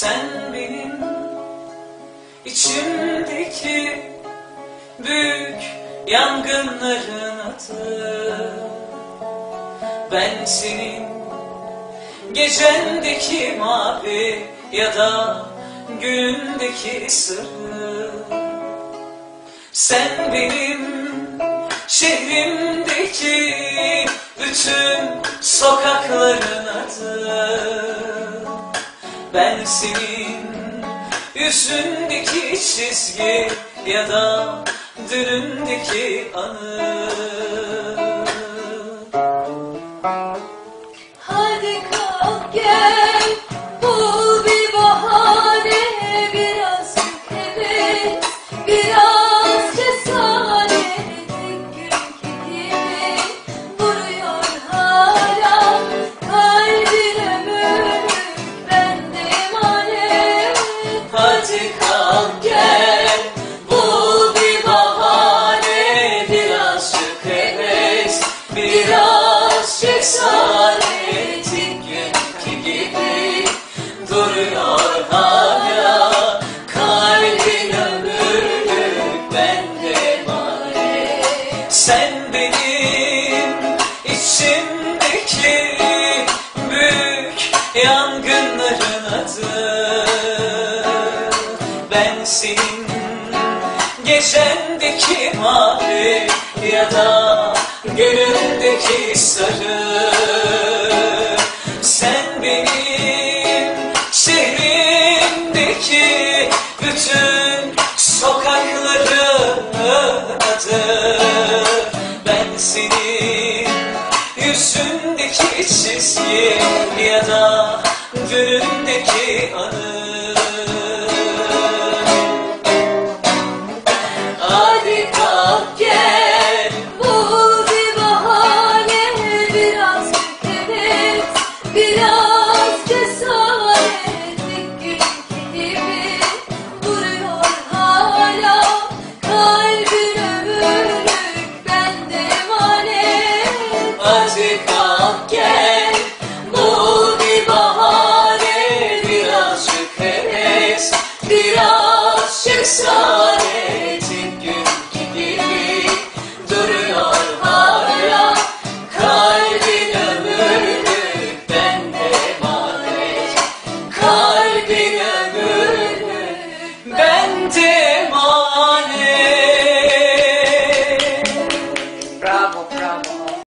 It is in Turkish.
Sen benim içimdeki büyük yangınların adı. Ben senin gecendeki mavi ya da günündeki sarı. Sen benim şehrimdeki bütün sokakların adı Ben senin yüzündeki çizgi ya da dünündeki anı. Hadi kalk gel bul yangınların adı Ben senin gecendeki mavi ya da gönlündeki sarı. Sen benim şehrimdeki bütün sokakların adı Ben senin yüzündeki çizgi ya da gönlündeki anı. Hadi kalk gel Bul bir bahane biraz heves biraz cesaret günkü gibi hala kalbin ömürlük bende emanet. Hadi kalk bir aşık sadece gül gibi duruyor hala. Kalbin ömürlü bende var et kalbin ömürlü bende